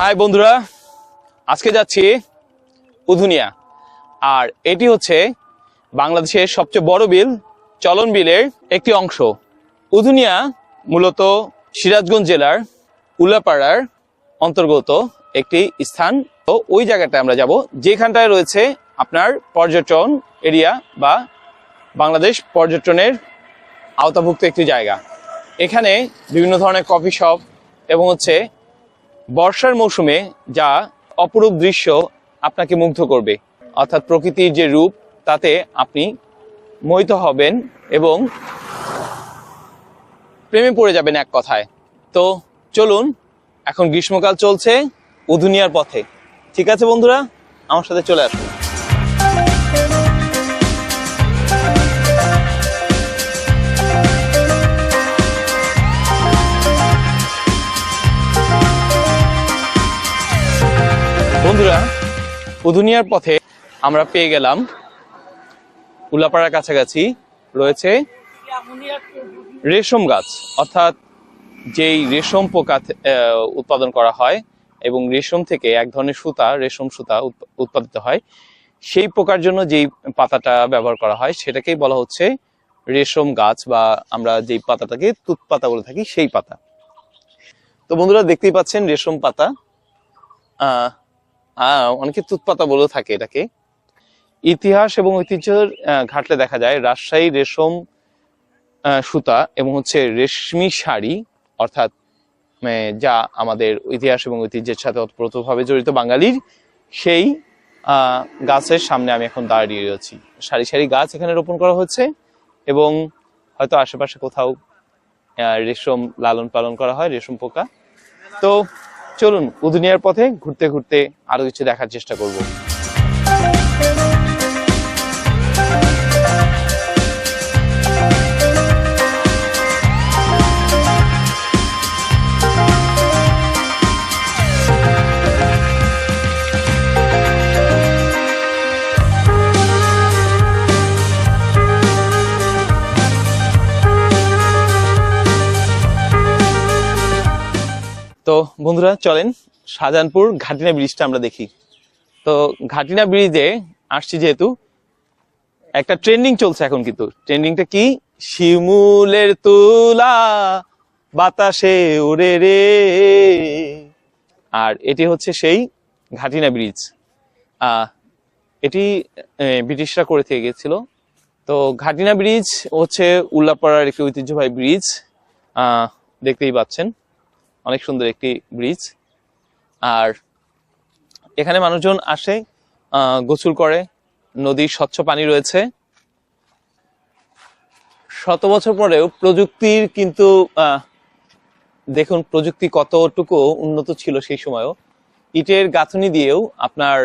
High বন্ধুরা, আজকে যাচ্ছি উধুনিয়া। আর এটি হচ্ছে বাংলাদেশের সবচেয়ে বড় বিল, চলন বিলের একটি অংশ। উধুনিয়া মূলত সিরাজগঞ্জ জেলার উল্লাপাড়ার অন্তর্গত একটি স্থান। তো ওই জায়গাটায় আমরা যাব, যেখানটায় রয়েছে আপনার পর্যটন এরিয়া বা বাংলাদেশ পর্যটনের আওতাভুক্ত একটি জায়গা। এখানে বিভিন্ন ধরনের কফি শপ এবং হচ্ছে বর্ষার মৌসুমে যা অপরূপ দৃশ্য আপনাকে মুগ্ধ করবে। অর্থাৎ প্রকৃতির যে রূপ, তাতে আপনি মোহিত হবেন এবং প্রেমে পড়ে যাবেন এক কথায়। তো চলুন, এখন গ্রীষ্মকাল চলছে, উধুনিয়ার পথে। ঠিক আছে বন্ধুরা, আমার সাথে চলে আসুন। উধুনিয়ার পথে আমরা পেয়ে গেলাম। উল্লাপাড়ার কাছাকাছি রয়েছে রেশম গাছ, অর্থাৎ যেই রেশম পোকা উৎপাদন করা হয় এবং রেশম থেকে এক ধরনের সুতা, রেশম সুতা উৎ- উৎপাদিত হয়। সেই পোকার জন্য যেই পাতাটা ব্যবহার করা হয় সেটাকেই বলা হচ্ছে রেশম গাছ বা আমরা যেই পাতাটাকে তুত পাতা বলে থাকি সেই পাতা। তো বন্ধুরা দেখতেই পাচ্ছেন রেশম পাতা। অনেকে তুত পাতা বলে থাকে এটাকে। ইতিহাস এবং ঐতিহ্যের ঘাটলে দেখা যায় রাজশাহী রেশম সুতা এবং হচ্ছে রেশমি শাড়ি অর্থাৎ মানে, যা আমাদের ইতিহাস এবং ঐতিহ্যের সাথে ওতপ্রোতভাবে জড়িত বাঙালির সেই গাছের সামনে আমি এখন দাঁড়িয়ে রয়েছি সারি সারি গাছ এখানে রোপণ করা হচ্ছে এবং হয়তো আশেপাশে কোথাও রেশম লালন পালন করা হয় রেশম পোকা। তো চলুন উদুনিয়ার পথে ঘুরতে ঘুরতে আরও কিছু দেখার চেষ্টা করব। বন্ধুরা, চলেন শাহজাহানপুর ঘাটিনা ব্রিজটা আমরা দেখি। তো ঘাটিনা ব্রিজে আসছি যেহেতু, একটা ট্রেন্ডিং চলছে এখন কিন্তু। ট্রেন্ডিংটা কি? শিমুলের তুলা বাতাসে উড়ে রে। আর এটি হচ্ছে সেই ঘাটিনা ব্রিজ। এটি ব্রিটিশরা করে থেকে গেছিল। তো ঘাটিনা ব্রিজ হচ্ছে উল্লাপাড়ার একটি ঐতিহ্যবাহী ব্রিজ। দেখতেই পাচ্ছেন। অনেক সুন্দর একটি ব্রিজ। আর এখানে মানুষজন আসে গোসল করে, নদীর স্বচ্ছ পানি রয়েছে। শত বছর পরেও প্রযুক্তির কিন্তু দেখুন প্রযুক্তি কতটুকু উন্নত ছিল সেই সময়ও। ইটের গাঁথনি দিয়েও আপনার,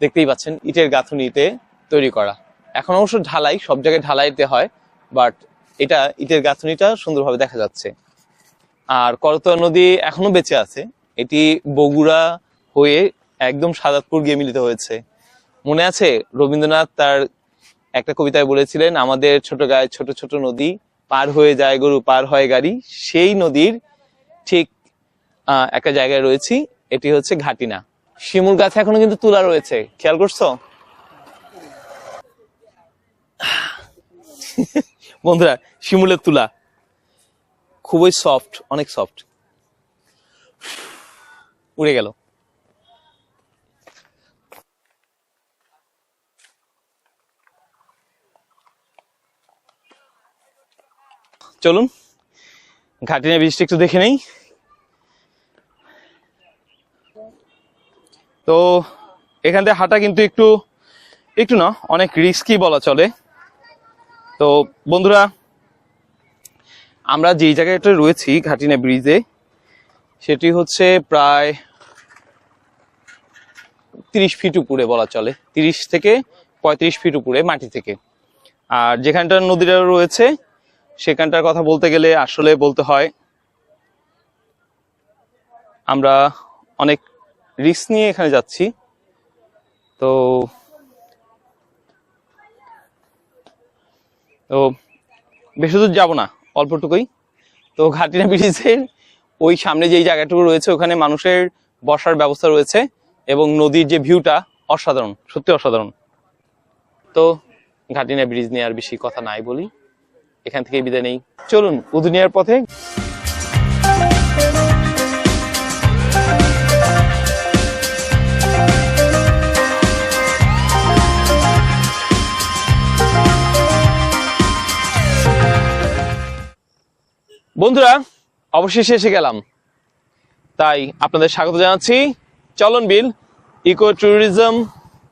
দেখতেই পাচ্ছেন, ইটের গাঁথনিতে তৈরি করা। এখন অবশ্য ঢালাই, সব জায়গায় ঢালাইতে হয়, বাট এটা ইটের গাঁথনিটা সুন্দরভাবে দেখা যাচ্ছে। আর করতোয়া নদী এখনও বেঁচে আছে। এটি বগুড়া হয়ে একদম সাদাতপুর গিয়ে মিলিত হয়েছে। মনে আছে? রবীন্দ্রনাথ তার একটা কবিতায় বলেছিলেন, আমাদের ছোট গায়ে ছোট ছোট নদী, পার হয়ে যায় গরু, পার হয় গাড়ি। সেই নদীর ঠিক একটা জায়গায় রয়েছি। এটি হচ্ছে ঘাটিনা। শিমুল গাছে এখনও কিন্তু তুলা রয়েছে। খেয়াল করছ? বন্ধুরা, শিমুলের তুলা। খুবই সফট অনেক সফট উড়ে গেল। চলুন ঘাটিনা বৃষ্টি একটু দেখে নেই। তো, এখান থেকে হাঁটা কিন্তু একটু একটু না, অনেক রিস্কি বলা চলে। তো, বন্ধুরা আমরা যেই জায়গাটা রয়েছি, ঘাটিনা ব্রিজে, সেটি হচ্ছে প্রায় তিরিশ ফিট উপরে বলা চলে। তিরিশ থেকে পঁয়ত্রিশ ফিট উপরে, মাটি থেকে। আর যেখানটার নদীটা রয়েছে, সেখানটার কথা বলতে গেলে আসলে বলতে হয়, আমরা অনেক রিস্ক নিয়ে এখানে যাচ্ছি। তো তো বেশি দূর যাব না। অল্পটুকুই। তো ঘাটিনা ব্রিজের ওই সামনে যেই জায়গাটুকু রয়েছে, ওখানে মানুষের বসার ব্যবস্থা রয়েছে এবং নদীর যে ভিউটা অসাধারণ, সত্যি অসাধারণ। তো ঘাটিনা ব্রিজ নিয়ে আর বেশি কথা নাই বলি। এখান থেকে বিদায় নেই। চলুন উদুনিয়ার পথে বন্ধুরা, অবশেষে এসে গেলাম। তাই আপনাদের স্বাগত জানাচ্ছি চলন বিল ইকো ট্যুরিজম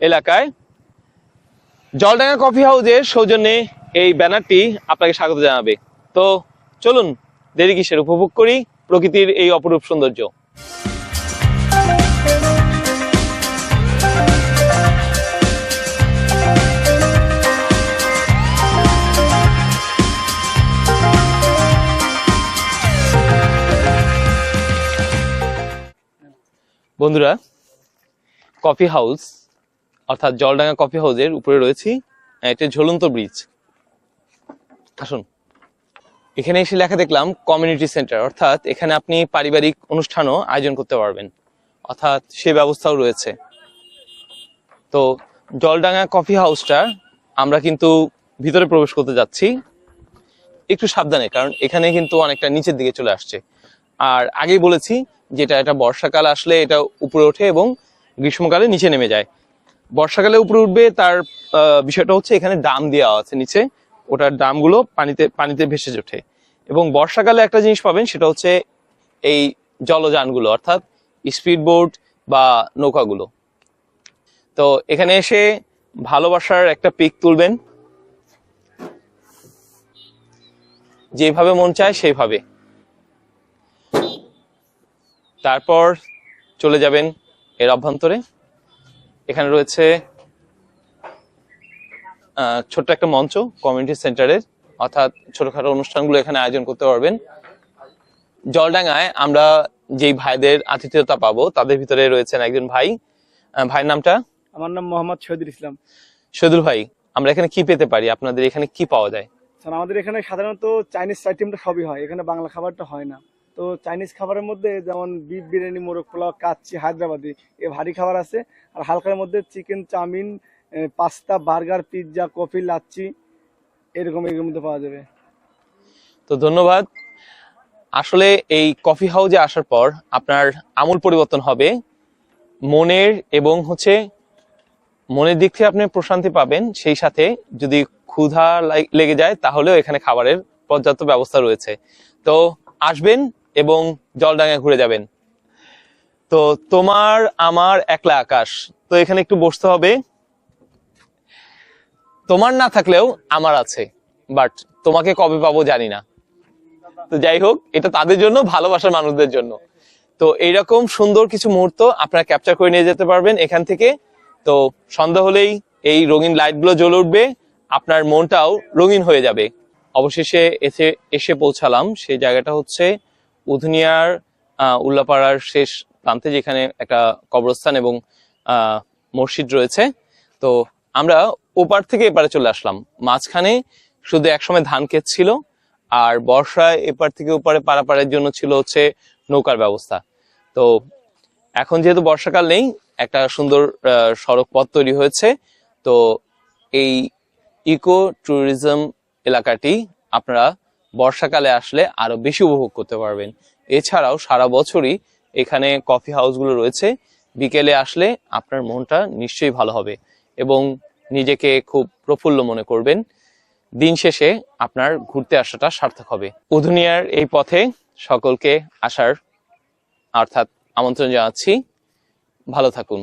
এলাকায়। জলডাঙ্গা কফি হাউসের সৌজন্যে এই ব্যানারটি আপনাকে স্বাগত জানাবে। তো চলুন, দেরি কিসের, উপভোগ করি প্রকৃতির এই অপরূপ সৌন্দর্য। বন্ধুরা কফি হাউস অর্থাৎ জলডাঙ্গা কফি হাউসের উপরে রয়েছি, একটা ঝুলন্ত ব্রিজ আসুন, এখানে এসে লেখা দেখলাম কমিউনিটি সেন্টার অর্থাৎ এখানে আপনি পারিবারিক অনুষ্ঠানও আয়োজন করতে পারবেন। অর্থাৎ সে ব্যবস্থাও রয়েছে। তো, জলডাঙ্গা কফি হাউসটা আমরা কিন্তু ভিতরে প্রবেশ করতে যাচ্ছি। একটু সাবধানে, কারণ এখানে কিন্তু অনেকটা নিচের দিকে চলে আসছে। আর আগেই বলেছি যেটা এটা বর্ষাকাল আসলে এটা উপরে ওঠে এবং গ্রীষ্মকালে নিচে নেমে যায়। বর্ষাকালে উপরে উঠবে তার বিষয়টা হচ্ছে এখানে দাম দেওয়া আছে নিচে। ওটার ডামগুলো পানিতে পানিতে ভেসে ওঠে। এবং বর্ষাকালে একটা জিনিস পাবেন, সেটা হচ্ছে এই জলযানগুলো, অর্থাৎ স্পিড বোট বা নৌকাগুলো। তো এখানে এসে ভালোবাসার একটা পিক তুলবেন। যেভাবে মন চায় সেইভাবে। তারপর চলে যাবেন এর অভ্যন্তরে। এখানে রয়েছে ছোট্ট একটা মঞ্চ কমিউনিটি সেন্টারের অর্থাৎ ছোটখাটো অনুষ্ঠানগুলো এখানে আয়োজন করতে পারবেন। জলডাঙ্গায় আমরা যেই ভাইদের আতিথেয়তা পাবো তাদের ভিতরে রয়েছেন একজন ভাই। ভাইয়ের নামটা? আমার নাম মোহাম্মদ শহীদুল ইসলাম। সদুল ভাই আমরা এখানে কি পেতে পারি? আপনাদের এখানে কি পাওয়া যায়? আমাদের এখানে সাধারণত চাইনিজ আইটেমটা সবই হয় এখানে বাংলা খাবারটা হয় না। তো চাইনিজ খাবারের মধ্যে যেমন বিফ বিরিয়ানি, মোরগ পোলাও, কাচ্চি, হায়দ্রাবাদি, এ ভারী খাবার আছে। আর হালকার মধ্যে chicken chowmein pasta burger pizza coffee lassi, এরকম এর মধ্যে পাওয়া যাবে। তো ধন্যবাদ। আসলে এই কফি হাউজে আসার পর আপনার আমূল পরিবর্তন হবে। মনের এবং হচ্ছে মনের দিক থেকে আপনি প্রশান্তি পাবেন। সেই সাথে যদি ক্ষুধা লাগ- যায় তাহলেও এখানে খাবারের পর্যাপ্ত ব্যবস্থা রয়েছে। তো আসবেন এবং জলডাঙ্গায় ঘুরে যাবেন। তো তোমার, আমার একলা আকাশ। তো এখানে একটু বসতে হবে। তোমার না থাকলেও আমার আছে, বাট তোমাকে কবে পাবো জানি না। তো যাই হোক, এটা তাদের জন্য, ভালোবাসার মানুষদের জন্য। তো এইরকম সুন্দর কিছু মুহূর্ত আপনারা ক্যাপচার করে নিয়ে যেতে পারবেন এখান থেকে। তো সন্ধ্যা হলেই এই রঙিন লাইটগুলো জ্বলে উঠবে। আপনার মনটাও রঙিন হয়ে যাবে। অবশেষে এসে এসে পৌঁছালাম। সেই জায়গাটা হচ্ছে উধনিয়ার উল্লাপাড়ার শেষ প্রান্তে যেখানে একটা কবরস্থান এবং মসজিদ রয়েছে। তো আমরা ওপার থেকে এপারে চলে আসলাম। মাঝখানে শুধু একসময় ধান ক্ষেত ছিল, আর বর্ষায় এপার থেকে ওপারে পারাপারের জন্য ছিল হচ্ছে নৌকার ব্যবস্থা। তো এখন যেহেতু বর্ষাকাল নেই, একটা সুন্দর সড়ক পথ তৈরি হয়েছে। তো এই ইকো ট্যুরিজম এলাকাটি আপনারা বর্ষাকালে আসলে আরও বেশি উপভোগ করতে পারবেন। এছাড়াও সারা বছরই এখানে কফি হাউসগুলো রয়েছে। বিকেলে আসলে আপনার মনটা নিশ্চয়ই ভালো হবে এবং নিজেকে খুব প্রফুল্ল মনে করবেন। দিন শেষে আপনার ঘুরতে আসাটা সার্থক হবে। উধুনিয়ার এই পথে সকলকে আসার অর্থাৎ আমন্ত্রণ জানাচ্ছি। ভালো থাকুন।